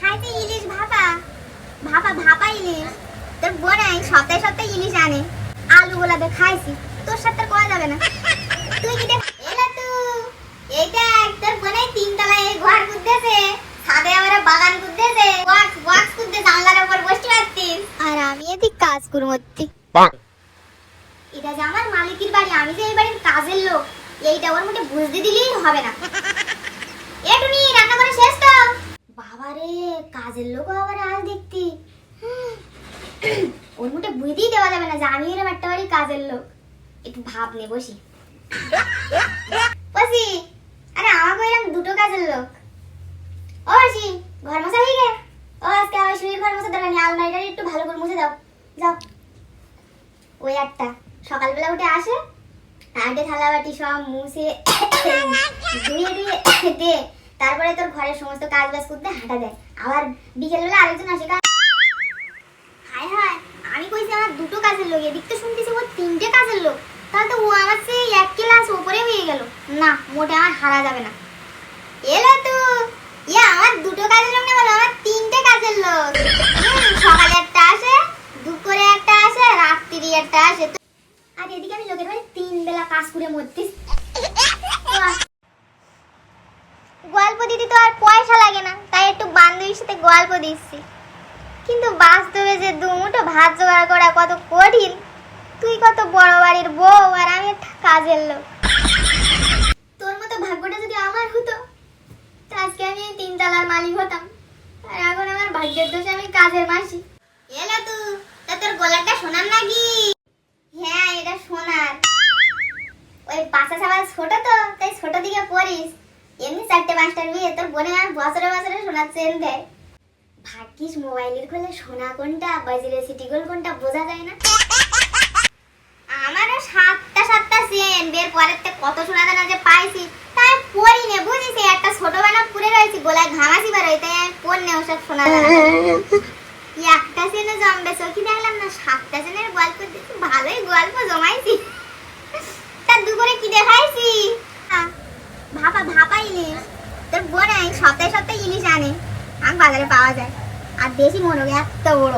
খাইতে ইলিশ ভাপা। ভাপা ভাপা ইলিশ। তোর বোনাই সপ্তাহে সপ্তাহে ইলিশ আনে। আলু গোলাতে খাইছি। তোর সাথে করা যাবে না। তুই কি এলা তু এইটা তোর বোনাই তিন তলায় ঘর করতেছে ছাদে আবার বাগান করতেছে ওয়াক্স ওয়াক্স করতে জানলার উপর বসতে পারতিস। আর আমি এদিক কাজ করমত্তি এটা যে আমার মালিকের বাড়ি আমি যে এই বাড়ির কাজের লোক এইটা ওর মধ্যে বুঝতে দিলেই হবে না। এ টুনি রান্না করে শেষ? বাবারে, কাজের লোক আবার আজ দেখতি। ওর মুখে বুঝতেই দেওয়া যাবে না যে আমি এরকম একটা বাড়ি কাজের লোক। একটু ভাব নে, বসি। বসি। আরে আমাকে এরকম দুটো কাজের লোক। ও বসি, ঘর মোছা হয়ে গে ও, আজকে আমার শরীর ঘর মোছা দরকার আলমারিটা একটু ভালো করে মুছে দাও। যাও। ওই একটা। সকালবেলা উঠে আসে। আগে থালা বাটি সব মুছে ধুয়ে ধুয়ে দে। তারপরে তোর ঘরের সমস্ত কাজ বাজ করতে হাঁটা দেয় আবার বিকেলবেলা আরেকজন আসে কাজ হায় হায়, আমি কইছি আমার দুটো কাজের লোক, এদিক তো শুনতেছি ও তিনটে কাজের লোক। তাহলে ও আমার এক ক্লাস উপরে হয়ে গেল। না, মোটে আমার হারা যাবে না। এলো তো। ইয়া, আমার দুটো কাজের লোক না, বলো, আমার তিনটে কাজের লোক। সকালে একটা আসে, দুপুরে একটা আসে, রাত্রি একটা আসে। আর এদিকে আমি লোকের বাড়ি তিন বেলা কাজ করে মরতিস গল্প দিতে তো আর পয়সা লাগে না, তাই একটু বান্ধবীর সাথে গল্প দিচ্ছি। কিন্তু বাস্তবে যে দুমুটো ভাত জোগাড় করা কত কঠিন, তুই কত বড় বাড়ির বউ আর আমি একটা কাজের লোক। তোর মতো ভাগ্যটা যদি আমার হতো আজকে আমি এই তিনতলার মালিক হতাম, আর এখন আমার ভাগ্যের দোষে আমি কাজের মাসি। এলা তু তা তোর গলাটা শোনার নাকি? হ্যাঁ এটা সোনার। ওই পাশা সাবাল ছোট তো, তাই ছোট দিকে পড়িস। এমনি চারটে পাঁচটার বিয়ে তোর বোনে আর বছরে বছরে সোনার চেন দেয়। ভাগ্যিস মোবাইলের খুলে সোনা কোনটা বাজিরে সিটি গোল্ড কোনটা বোঝা যায় না। আমারও সাতটা সাতটা চেন বের পরের থেকে কত সোনা দানা যে পাইছি, তাই পরি নে, বুঝিস? একটা ছোট বানা পুরে রয়েছি গোলায় ঘামাসি বার হয় তাই আমি পর নে ওসব সোনা দানা। একটা চেনে জমবে চোখি দেখলাম না, সাতটা চেনের গল্প ভালোই গল্প জমাইছি। তা দুপুরে কি দেখাইছি? ভাপা ইলিশ তোর বোনাই সপ্তাহে সপ্তাহে ইলিশ আনে, আম বাজারে পাওয়া যায়। আর দেশি মোরগ এত বড়।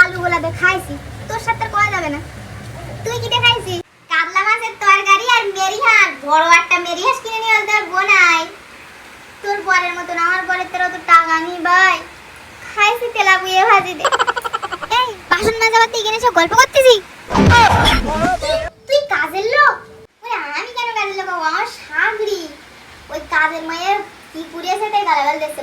আলু গোলাতে খাইছি, তোর সাথে করা যাবে না। তুই কি দেখাইছি কাতলা মাছের তরকারি আর মেরিহান বড় একটা মেরিহাস কিনে নিয়ে আর বোনাই। তোর বরের মতন আমার বরের তোর অত টাকা নি ভাই। খাইছি তেলাপুয়ে ভাজি দে। এই, বাসন মাজা বাতি সব গল্প করতেছি তুই কাজের লোক ওই আমি কেন কাজের লোক হব? আমার শাগরি ওই কাজের মায়ের কি পুড়িয়েছে তাই গালাগাল দিচ্ছে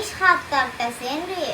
আটটা সেন রে